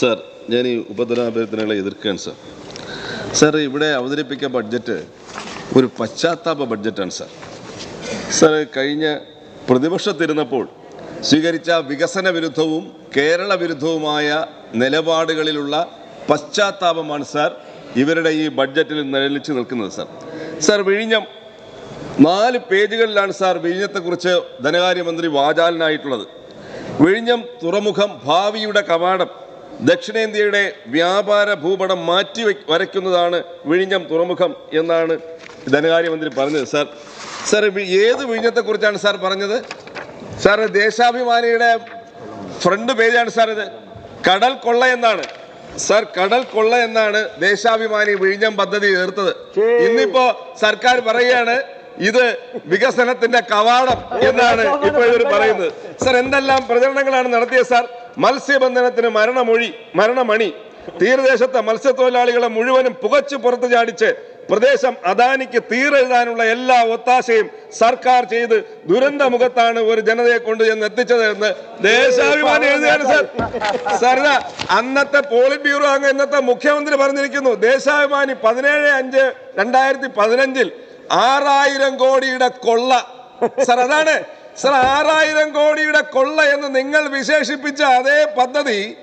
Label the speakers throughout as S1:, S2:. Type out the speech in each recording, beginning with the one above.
S1: Sir ഞാൻ ഈ ഉപധനാഭ്യർത്ഥനകളെ എതിർക്കുകയാണ് sir. Sir ഇവിടെ അവതരിപ്പിക്ക ബഡ്ജറ്റ് ഒരു പശ്ചാത്താപ ബഡ്ജറ്റാണ് സർ. സർ കഴിഞ്ഞ പ്രതിപക്ഷത്തിരുന്നപ്പോൾ സ്വീകരിച്ച വികസന വിരുദ്ധവും കേരള വിരുദ്ധവുമായ നിലപാടുകളിലുള്ള പശ്ചാത്താപമാണ് സാർ ഇവരുടെ ഈ ബഡ്ജറ്റിൽ നിലനിച്ച് നിൽക്കുന്നത് സാർ. സാർ വിഴിഞ്ഞം നാല് പേജുകളിലാണ് സാർ വിഴിഞ്ഞത്തെക്കുറിച്ച് ധനകാര്യമന്ത്രി വാചാലനായിട്ടുള്ളത്. വിഴിഞ്ഞം തുറമുഖം ഭാവിയുടെ കവാടം ദക്ഷിണേന്ത്യയുടെ വ്യാപാര ഭൂപടം മാറ്റി വരയ്ക്കുന്നതാണ് വിഴിഞ്ഞം തുറമുഖം എന്നാണ് ധനകാര്യമന്ത്രി പറഞ്ഞത്. സാർ സാർ ഏത് വിഴിഞ്ഞത്തെക്കുറിച്ചാണ് സാർ പറഞ്ഞത്? സാർ ദേശാഭിമാനിയുടെ ഫ്രണ്ട് പേജാണ് സാർ ഇത്. കടൽ കൊള്ള എന്നാണ്. സാർ കടൽ കൊള്ള എന്നാണ് ദേശാഭിമാനി വിഴിഞ്ഞം പദ്ധതി എതിർത്തത് ഇന്നിപ്പോ സർക്കാർ പറയുകയാണ് ഇത് വികസനത്തിന്റെ കവാടം എന്നാണ് ഇപ്പോൾ ഇവർ പറയുന്നത്. സർ എന്തെല്ലാം പ്രചരണങ്ങളാണ് നടത്തിയത് സാർ? മത്സ്യബന്ധനത്തിന് മരണമൊഴി മരണമണി. തീരദേശത്തെ മത്സ്യത്തൊഴിലാളികളെ മുഴുവനും പുകച്ചു പുറത്തു ചാടിച്ച് പ്രദേശം അദാനിക്ക് തീരെഴുതാനുള്ള എല്ലാ ഒത്താശയും സർക്കാർ ചെയ്ത് ദുരന്ത മുഖത്താണ് ഒരു ജനതയെ കൊണ്ട് ചെന്ന് എത്തിച്ചത് എന്ന് ദേശാഭിമാനി എഴുതുകയാണ് സാർ. സാറിന അന്നത്തെ പോളിറ്റ് ബ്യൂറോ അംഗം ഇന്നത്തെ മുഖ്യമന്ത്രി പറഞ്ഞിരിക്കുന്നു. ദേശാഭിമാനി പതിനേഴ് അഞ്ച് രണ്ടായിരത്തി പതിനഞ്ചിൽ ആറായിരം കോടിയുടെ കൊള്ള. സർ അതാണ്. സർ ആറായിരം കോടിയുടെ കൊള്ള എന്ന് നിങ്ങൾ വിശേഷിപ്പിച്ച അതേ പദ്ധതി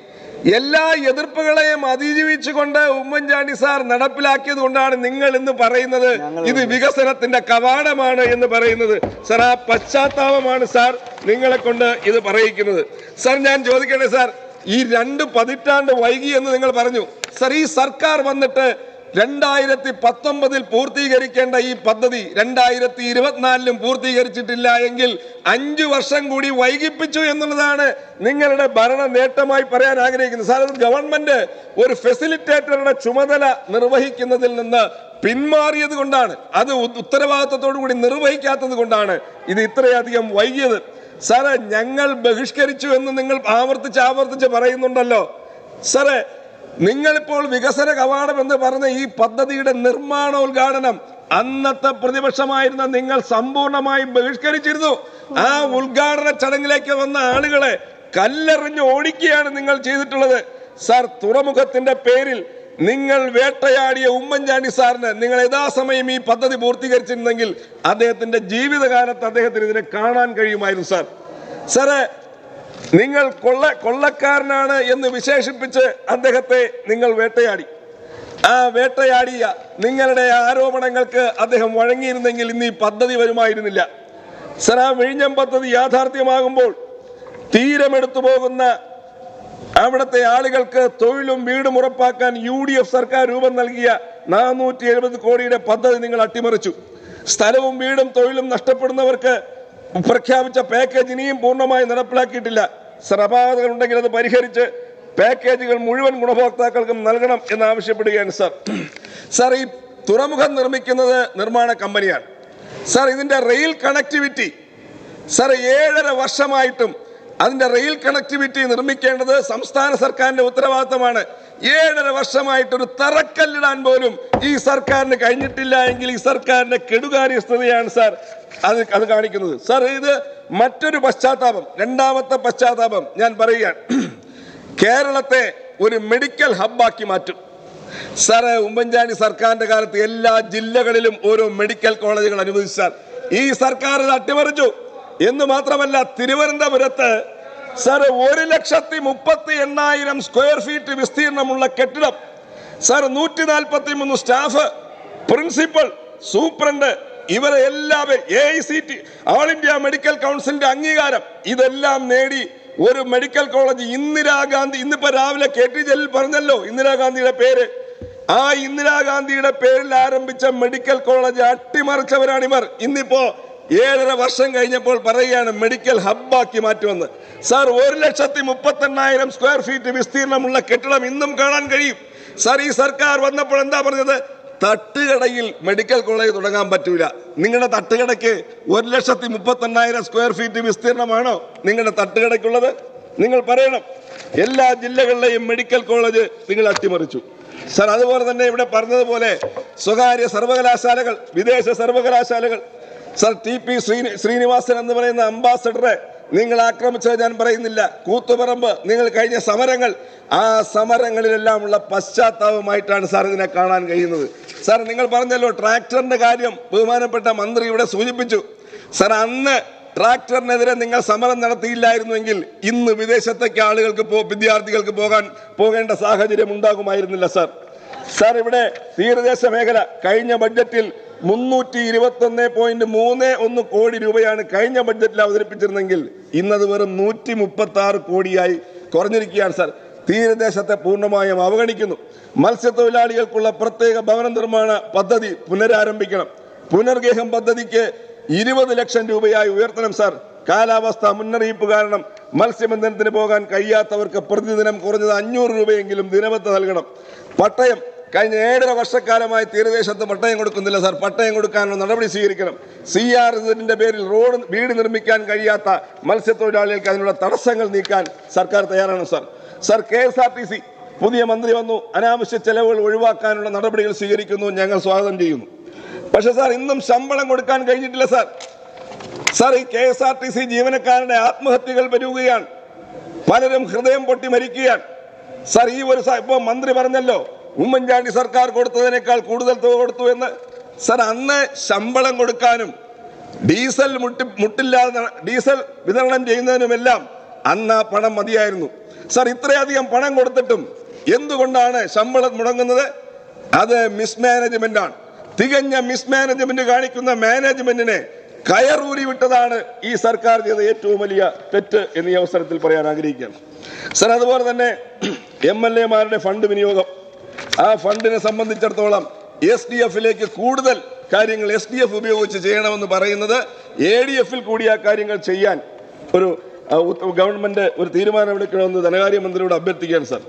S1: എല്ലാ എതിർപ്പുകളെയും അതിജീവിച്ചുകൊണ്ട് ഉമ്മൻചാണ്ടി സാർ നടപ്പിലാക്കിയത് കൊണ്ടാണ് നിങ്ങൾ ഇന്ന് പറയുന്നത്. ഇത് വികസനത്തിന്റെ കവാടമാണ് എന്ന് പറയുന്നത്. സാർ ആ പശ്ചാത്താപമാണ് സാർ നിങ്ങളെ കൊണ്ട് ഇത് പറയിക്കുന്നത്. സാർ ഞാൻ ചോദിക്കട്ടെ സാർ ഈ രണ്ട് പതിറ്റാണ്ട് വൈകി എന്ന് നിങ്ങൾ പറഞ്ഞു. സാർ ഈ സർക്കാർ വന്നിട്ട് രണ്ടായിരത്തി പത്തൊമ്പതിൽ പൂർത്തീകരിക്കേണ്ട ഈ പദ്ധതി രണ്ടായിരത്തി ഇരുപത്തിനാലിലും പൂർത്തീകരിച്ചിട്ടില്ല എങ്കിൽ അഞ്ചു വർഷം കൂടി വൈകിപ്പിച്ചു എന്നുള്ളതാണ് നിങ്ങളുടെ ഭരണ നേട്ടമായി പറയാൻ ആഗ്രഹിക്കുന്നത്. സാർ ഗവൺമെന്റ് ഒരു ഫെസിലിറ്റേറ്ററുടെ ചുമതല നിർവഹിക്കുന്നതിൽ നിന്ന് പിന്മാറിയത് കൊണ്ടാണ്. അത് ഉത്തരവാദിത്വത്തോടു കൂടി നിർവഹിക്കാത്തത് കൊണ്ടാണ് ഇത് ഇത്രയധികം വൈകിയത്. സാറേ ഞങ്ങൾ ബഹിഷ്കരിച്ചു എന്ന് നിങ്ങൾ ആവർത്തിച്ച് ആവർത്തിച്ച് പറയുന്നുണ്ടല്ലോ. സാറേ നിങ്ങളിപ്പോൾ വികസന കവാടം എന്ന് പറഞ്ഞ ഈ പദ്ധതിയുടെ നിർമ്മാണോദ്ഘാടനം അന്നത്തെ പ്രതിപക്ഷമായിരുന്ന നിങ്ങൾ സമ്പൂർണമായി ബഹിഷ്കരിച്ചിരുന്നു. ആ ഉദ്ഘാടന ചടങ്ങിലേക്ക് വന്ന ആളുകളെ കല്ലെറിഞ്ഞ് ഓടിക്കുകയാണ് നിങ്ങൾ ചെയ്തിട്ടുള്ളത്. സാർ തുറമുഖത്തിന്റെ പേരിൽ നിങ്ങൾ വേട്ടയാടിയ ഉമ്മൻചാണ്ടി സാറിന് നിങ്ങൾ യഥാസമയം ഈ പദ്ധതി പൂർത്തീകരിച്ചിരുന്നെങ്കിൽ അദ്ദേഹത്തിന്റെ ജീവിതകാലത്ത് അദ്ദേഹത്തിന് ഇതിനെ കാണാൻ കഴിയുമായിരുന്നു സാർ. സാറേ നിങ്ങൾ കൊള്ള കൊള്ളക്കാരനാണ് എന്ന് വിശേഷിപ്പിച്ച് അദ്ദേഹത്തെ നിങ്ങൾ വേട്ടയാടി. ആ വേട്ടയാടിയ നിങ്ങളുടെ ആരോപണങ്ങൾക്ക് അദ്ദേഹം വഴങ്ങിയിരുന്നെങ്കിൽ ഇന്ന് ഈ പദ്ധതി വരുമായിരുന്നില്ല. ആ വിഴിഞ്ഞം പദ്ധതി യാഥാർത്ഥ്യമാകുമ്പോൾ തീരമെടുത്തു പോകുന്ന അവിടുത്തെ ആളുകൾക്ക് തൊഴിലും വീടും ഉറപ്പാക്കാൻ യു ഡി എഫ് സർക്കാർ രൂപം നൽകിയ നാനൂറ്റി എഴുപത് കോടിയുടെ പദ്ധതി നിങ്ങൾ അട്ടിമറിച്ചു. സ്ഥലവും വീടും തൊഴിലും നഷ്ടപ്പെടുന്നവർക്ക് പ്രഖ്യാപിച്ച പാക്കേജ് ഇനിയും പൂർണമായി നടപ്പിലാക്കിയിട്ടില്ല. സർ ഉണ്ടെങ്കിൽ അത് പരിഹരിച്ച് പാക്കേജുകൾ മുഴുവൻ ഗുണഭോക്താക്കൾക്കും നൽകണം എന്ന് ആവശ്യപ്പെടുകയാണ് സാർ സാർ ഈ തുറമുഖം നിർമ്മിക്കുന്നത് നിർമ്മാണ കമ്പനിയാണ്. സാർ ഇതിന്റെ റെയിൽ കണക്ടിവിറ്റി സാർ ഏഴര വർഷമായിട്ടും അതിന്റെ റെയിൽ കണക്ടിവിറ്റി നിർമ്മിക്കേണ്ടത് സംസ്ഥാന സർക്കാരിന്റെ ഉത്തരവാദിത്തമാണ്. ഏഴര വർഷമായിട്ടൊരു തറക്കല്ലിടാൻ പോലും ഈ സർക്കാരിന് കഴിഞ്ഞിട്ടില്ല എങ്കിൽ ഈ സർക്കാരിന്റെ കെടുകാര്യസ്ഥതയാണ് സാർ അത് അത് കാണിക്കുന്നത്. സാർ ഇത് മറ്റൊരു പശ്ചാത്താപം രണ്ടാമത്തെ പശ്ചാത്താപം ഞാൻ പറയുകയാണ്. കേരളത്തെ ഒരു മെഡിക്കൽ ഹബ്ബാക്കി മാറ്റും. സാറ് ഉമ്മൻചാണ്ടി സർക്കാരിന്റെ കാലത്ത് എല്ലാ ജില്ലകളിലും ഓരോ മെഡിക്കൽ കോളേജുകൾ അനുവദിച്ചാൽ ഈ സർക്കാർ അട്ടിമറിച്ചു. എന്ന് മാത്രമല്ല തിരുവനന്തപുരത്ത് സാർ ഒരു ലക്ഷത്തി മുപ്പത്തി എണ്ണായിരം സ്ക്വയർ ഫീറ്റ് വിസ്തീർണമുള്ള കെട്ടിടം. സാർ നൂറ്റി നാൽപ്പത്തി മൂന്ന് സ്റ്റാഫ് പ്രിൻസിപ്പൽ സൂപ്രണ്ട് ഇവരെ എല്ലാവരും A I C T all India medical കൗൺസിലിന്റെ അംഗീകാരം. ഇതെല്ലാം നേടി ഒരു മെഡിക്കൽ കോളേജ് ഇന്ദിരാഗാന്ധി ഇന്നിപ്പോ രാവിലെ കെ ടി ജലീൽ പറഞ്ഞല്ലോ ഇന്ദിരാഗാന്ധിയുടെ പേര്. ആ ഇന്ദിരാഗാന്ധിയുടെ പേരിൽ ആരംഭിച്ച മെഡിക്കൽ കോളേജ് അട്ടിമറിച്ചവരാണ് ഇവർ ഇന്നിപ്പോ ഏഴര വർഷം കഴിഞ്ഞപ്പോൾ പറയുകയാണ് മെഡിക്കൽ ഹബ്ബാക്കി മാറ്റുമെന്ന്. സാർ ഒരു ലക്ഷത്തി മുപ്പത്തെണ്ണായിരം സ്ക്വയർ ഫീറ്റ് വിസ്തീർണമുള്ള കെട്ടിടം ഇന്നും കാണാൻ കഴിയും. സാർ ഈ സർക്കാർ വന്നപ്പോൾ എന്താ പറഞ്ഞത്? തട്ടുകടയിൽ മെഡിക്കൽ കോളേജ് തുടങ്ങാൻ പറ്റൂല. നിങ്ങളുടെ തട്ടുകടയ്ക്ക് ഒരു ലക്ഷത്തി മുപ്പത്തെണ്ണായിരം സ്ക്വയർ ഫീറ്റ് വിസ്തീർണമാണോ നിങ്ങളുടെ തട്ടുകടയ്ക്കുള്ളത്? നിങ്ങൾ പറയണം. എല്ലാ ജില്ലകളിലെയും മെഡിക്കൽ കോളേജ് നിങ്ങൾ അട്ടിമറിച്ചു. സാർ അതുപോലെ തന്നെ ഇവിടെ പറഞ്ഞതുപോലെ സ്വകാര്യ സർവകലാശാലകൾ വിദേശ സർവകലാശാലകൾ sir T P Srini Srinivasan എന്ന് പറയുന്ന അംബാസഡറെ നിങ്ങൾ ആക്രമിച്ചത് ഞാൻ പറയുന്നില്ല. കൂത്തുപറമ്പ് നിങ്ങൾ കഴിഞ്ഞ സമരങ്ങൾ ആ സമരങ്ങളിലെല്ലാം ഉള്ള പശ്ചാത്താപമായിട്ടാണ് സാർ ഇതിനെ കാണാൻ കഴിയുന്നത്. സാർ നിങ്ങൾ പറഞ്ഞല്ലോ ട്രാക്ടറിന്റെ കാര്യം ബഹുമാനപ്പെട്ട മന്ത്രി ഇവിടെ സൂചിപ്പിച്ചു. സാർ അന്ന് ട്രാക്ടറിനെതിരെ നിങ്ങൾ സമരം നടത്തിയില്ലായിരുന്നുവെങ്കിൽ ഇന്ന് വിദേശത്തേക്ക് ആളുകൾക്ക് പോ വിദ്യാർത്ഥികൾക്ക് പോകാൻ പോകേണ്ട സാഹചര്യം ഉണ്ടാകുമായിരുന്നില്ല സാർ. സാർ ഇവിടെ തീരദേശ മേഖല കഴിഞ്ഞ ബഡ്ജറ്റിൽ മുന്നൂറ്റി ഇരുപത്തി ഒന്ന് പോയിന്റ് മൂന്ന് ഒന്ന് കോടി രൂപയാണ് കഴിഞ്ഞ ബഡ്ജറ്റിൽ അവതരിപ്പിച്ചിരുന്നെങ്കിൽ ഇന്നത് വെറും നൂറ്റി മുപ്പത്തി ആറ് കോടിയായി കുറഞ്ഞിരിക്കുകയാണ് സാർ. തീരദേശത്തെ പൂർണമായും അവഗണിക്കുന്നു. മത്സ്യത്തൊഴിലാളികൾക്കുള്ള പ്രത്യേക ഭവന നിർമ്മാണ പദ്ധതി പുനരാരംഭിക്കണം. പുനർഗേഹം പദ്ധതിക്ക് ഇരുപത് ലക്ഷം രൂപയായി ഉയർത്തണം സാർ. കാലാവസ്ഥ മുന്നറിയിപ്പ് കാരണം മത്സ്യബന്ധനത്തിന് പോകാൻ കഴിയാത്തവർക്ക് പ്രതിദിനം കുറഞ്ഞത് അഞ്ഞൂറ് രൂപയെങ്കിലും ദിനവത്ത നൽകണം. പട്ടയം കഴിഞ്ഞ ഏഴര വർഷക്കാലമായി തീരദേശത്ത് പട്ടയം കൊടുക്കുന്നില്ല സാർ. പട്ടയം കൊടുക്കാനുള്ള നടപടി സ്വീകരിക്കണം. സി ആർ എസിന്റെ പേരിൽ റോഡ് വീട് നിർമ്മിക്കാൻ കഴിയാത്ത മത്സ്യത്തൊഴിലാളികൾക്ക് അതിനുള്ള തടസ്സങ്ങൾ നീക്കാൻ സർക്കാർ തയ്യാറാണ് sir. Sir K S R T C പുതിയ മന്ത്രി വന്നു. അനാവശ്യ ചെലവുകൾ ഒഴിവാക്കാനുള്ള നടപടികൾ സ്വീകരിക്കുന്നു. ഞങ്ങൾ സ്വാഗതം ചെയ്യുന്നു. പക്ഷെ സാർ ഇന്നും ശമ്പളം കൊടുക്കാൻ കഴിഞ്ഞിട്ടില്ല സാർ. സാർ ഈ K S R T C ജീവനക്കാരുടെ ആത്മഹത്യകൾ വരികയാണ് പലരും ഹൃദയം പൊട്ടി മരിക്കുകയാണ്. സാർ ഈ ഒരു ഇപ്പോൾ ഇപ്പൊ മന്ത്രി പറഞ്ഞല്ലോ ഉമ്മൻചാണ്ടി സർക്കാർ കൊടുത്തതിനേക്കാൾ കൂടുതൽ തുക കൊടുത്തു എന്ന്. സർ അന്ന് ശമ്പളം കൊടുക്കാനും ഡീസൽ മുട്ടി മുട്ടില്ലാതെ ഡീസൽ വിതരണം ചെയ്യുന്നതിനുമെല്ലാം അന്ന് ആ പണം മതിയായിരുന്നു. സർ ഇത്രയധികം പണം കൊടുത്തിട്ടും എന്തുകൊണ്ടാണ് ശമ്പളം മുടങ്ങുന്നത്? അത് മിസ്മാനേജ്മെന്റ് ആണ് തികഞ്ഞ മിസ്മാനേജ്മെന്റ് കാണിക്കുന്ന മാനേജ്മെന്റിനെ കയറൂരി വിട്ടതാണ് ഈ സർക്കാർ ചെയ്ത ഏറ്റവും വലിയ തെറ്റ് എന്ന് ഈ അവസരത്തിൽ പറയാൻ ആഗ്രഹിക്കുകയാണ്. സർ അതുപോലെ തന്നെ എം എൽ എമാരുടെ ഫണ്ട് വിനിയോഗം. ആ ഫണ്ടിനെ സംബന്ധിച്ചിടത്തോളം എസ് ഡി എഫിലേക്ക് കൂടുതൽ കാര്യങ്ങൾ എസ് ഡി എഫ് ഉപയോഗിച്ച് ചെയ്യണമെന്ന് പറയുന്നത് എ ഡി എഫിൽ കൂടി ആ കാര്യങ്ങൾ ചെയ്യാൻ ഒരു ഗവൺമെന്റ് ഒരു തീരുമാനമെടുക്കണമെന്ന് ധനകാര്യമന്ത്രിയോട് അഭ്യർത്ഥിക്കുകയാണ് സാർ.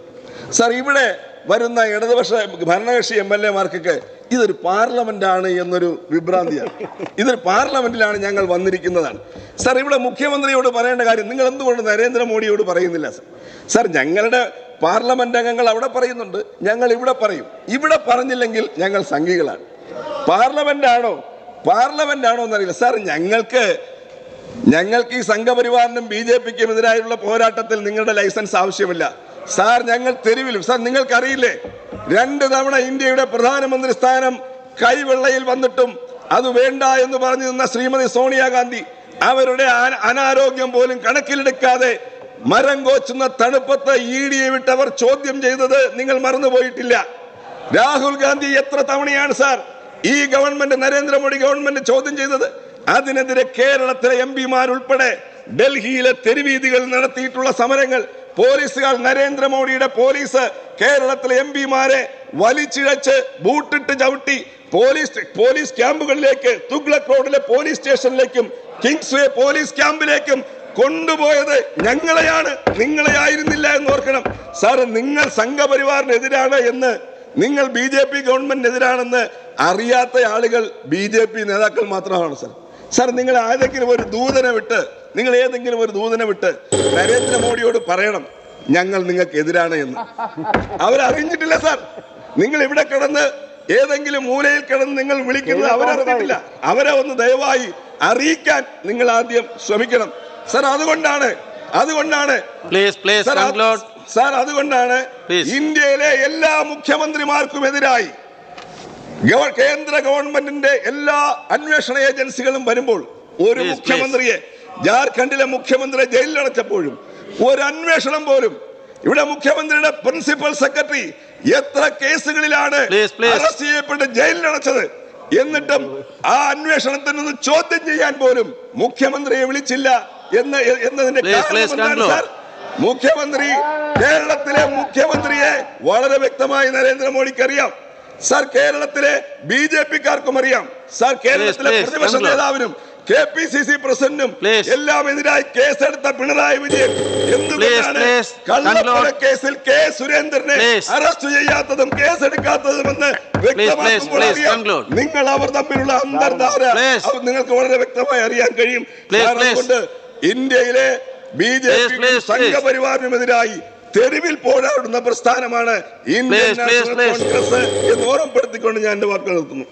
S1: സാർ ഇവിടെ വരുന്ന ഇടതുപക്ഷ ഭരണകക്ഷി എം എൽ എമാർക്കൊക്കെ ഇതൊരു പാർലമെന്റാണ് എന്നൊരു വിഭ്രാന്തിയാണ്. ഇതൊരു പാർലമെന്റിലാണ് ഞങ്ങൾ വന്നിരിക്കുന്നതാണ്. സാർ ഇവിടെ മുഖ്യമന്ത്രിയോട് പറയേണ്ട കാര്യം നിങ്ങൾ എന്തുകൊണ്ട് നരേന്ദ്രമോദിയോട് പറയുന്നില്ല സാർ? സാർ ഞങ്ങളുടെ പാർലമെന്റ് അംഗങ്ങൾ അവിടെ പറയുന്നുണ്ട് ഞങ്ങൾ ഇവിടെ പറയും. ഇവിടെ പറഞ്ഞില്ലെങ്കിൽ ഞങ്ങൾ സംഘികളാണ്. പാർലമെന്റ് ആണോ? പാർലമെന്റ് ആണോ എന്നറിയില്ല. സാർ ഞങ്ങൾക്ക് ഞങ്ങൾക്ക് ഈ സംഘപരിവാറിനും ബി ജെ പിക്കും എതിരായുള്ള പോരാട്ടത്തിൽ നിങ്ങളുടെ ലൈസൻസ് ആവശ്യമില്ല. സാർ ഞങ്ങൾ തെരുവിലും സാർ നിങ്ങൾക്കറിയില്ലേ? രണ്ട് തവണ ഇന്ത്യയുടെ പ്രധാനമന്ത്രി സ്ഥാനം കൈവെള്ളയിൽ വന്നിട്ടും അത് വേണ്ട എന്ന് പറഞ്ഞു നിന്ന ശ്രീമതി സോണിയാഗാന്ധി അവരുടെ അനാരോഗ്യം പോലും കണക്കിലെടുക്കാതെ മരം കോച്ചുന്ന തണുപ്പത്ത് ഇ ഡിയെ അവർ ചോദ്യം ചെയ്തത് നിങ്ങൾ മറന്നുപോയിട്ടില്ല. രാഹുൽ ഗാന്ധി എത്ര തവണയാണ് സാർ ഈ ഗവൺമെന്റ് നരേന്ദ്രമോദി ഗവൺമെന്റ് ചോദ്യം ചെയ്തത്? അതിനെതിരെ കേരളത്തിലെ എം പിമാരുൾപ്പെടെ ഡൽഹിയിലെ തെരുവീതികൾ നടത്തിയിട്ടുള്ള സമരങ്ങൾ. പോലീസുകാർ നരേന്ദ്രമോദിയുടെ പോലീസ് കേരളത്തിലെ എം പിമാരെ വലിച്ചിഴച്ച് ബൂട്ടിട്ട് ചവിട്ടി പോലീസ് പോലീസ് ക്യാമ്പുകളിലേക്ക് തുഗ്ലക് റോഡിലെ പോലീസ് സ്റ്റേഷനിലേക്കും കിങ്സ് വേ പോലീസ് ക്യാമ്പിലേക്കും കൊണ്ടുപോയത് ഞങ്ങളെയാണ്. നിങ്ങളെ ആയിരുന്നില്ല എന്ന് ഓർക്കണം. സാറ് നിങ്ങൾ സംഘപരിവാറിനെതിരാണ് എന്ന് നിങ്ങൾ ബി ജെ പി ഗവൺമെന്റിനെതിരാണെന്ന് അറിയാത്ത ആളുകൾ ബി ജെ പി നേതാക്കൾ മാത്രമാണ് സാർ. സാർ നിങ്ങൾ ഏതെങ്കിലും ഒരു ദൂതനെ വിട്ട് നിങ്ങൾ ഏതെങ്കിലും ഒരു ദൂതനെ വിട്ട് നരേന്ദ്രമോദിയോട് പറയണം ഞങ്ങൾ നിങ്ങൾക്ക് എതിരാണ് എന്ന്. അവരറിഞ്ഞിട്ടില്ല സാർ. നിങ്ങൾ ഇവിടെ കിടന്ന് ഏതെങ്കിലും മൂലയിൽ കിടന്ന് നിങ്ങൾ വിളിക്കുന്നത് അവരറിഞ്ഞിട്ടില്ല അവരെ ഒന്ന് ദയവായി അറിയിക്കാൻ നിങ്ങൾ ആദ്യം ശ്രമിക്കണം. സാർ അതുകൊണ്ടാണ് അതുകൊണ്ടാണ്.
S2: Please, please
S1: സാർ, അത് അതുകൊണ്ടാണ് ഇന്ത്യയിലെ എല്ലാ മുഖ്യമന്ത്രിമാർക്കും എതിരായി കേന്ദ്ര ഗവൺമെന്റിന്റെ എല്ലാ അന്വേഷണ ഏജൻസികളും വരുമ്പോൾ ഒരു മുഖ്യമന്ത്രിയെ ജാർഖണ്ഡിലെ മുഖ്യമന്ത്രിയെ ജയിലിലടച്ചപ്പോഴും ഒരു അന്വേഷണം പോലും ഇവിടെ മുഖ്യമന്ത്രിയുടെ പ്രിൻസിപ്പൽ സെക്രട്ടറി എത്ര കേസുകളിലാണ്. അറസ്റ്റ് ചെയ്യപ്പെട്ട് ജയിലിലടച്ചത് എന്നിട്ടും ആ അന്വേഷണത്തിൽ നിന്ന് ചോദ്യം ചെയ്യാൻ പോലും മുഖ്യമന്ത്രിയെ വിളിച്ചില്ല എന്ന് എന്നതിന്റെ. സാർ മുഖ്യമന്ത്രി കേരളത്തിലെ മുഖ്യമന്ത്രിയെ വളരെ വ്യക്തമായി നരേന്ദ്രമോദിക്ക് അറിയാം സാർ കേരളത്തിലെ ബി ജെ പിക്കാർക്കും അറിയാം. സാർ കേരളത്തിലെ പ്രതിപക്ഷ. നേതാവിനും കെ പി സി സി പ്രസിഡന്റും എല്ലാം എതിരായി കേസെടുത്ത പിണറായി വിജയൻ. എന്തുകൊണ്ടാണ് കള്ളപ്പണ കേസിൽ കെ സുരേന്ദ്രനെ അറസ്റ്റ് ചെയ്യാത്തതും കേസെടുക്കാത്തതുമെന്ന് വ്യക്തമാക്കുമ്പോൾ അറിയാം. നിങ്ങൾ അവർ തമ്മിലുള്ള അന്തർധാര. നിങ്ങൾക്ക് വളരെ വ്യക്തമായി അറിയാൻ കഴിയും. അതുകൊണ്ട് ഇന്ത്യയിലെ ബി ജെ പി സംഘപരിവാറിനുമെതിരായി തെരുവിൽ പോരാടുന്ന പ്രസ്ഥാനമാണ് ഇന്ത്യൻ നാഷണൽ കോൺഗ്രസ് എന്ന് ഓർമ്മപ്പെടുത്തിക്കൊണ്ട് ഞാൻ എന്റെ വാക്കുകൾ നിർത്തുന്നു.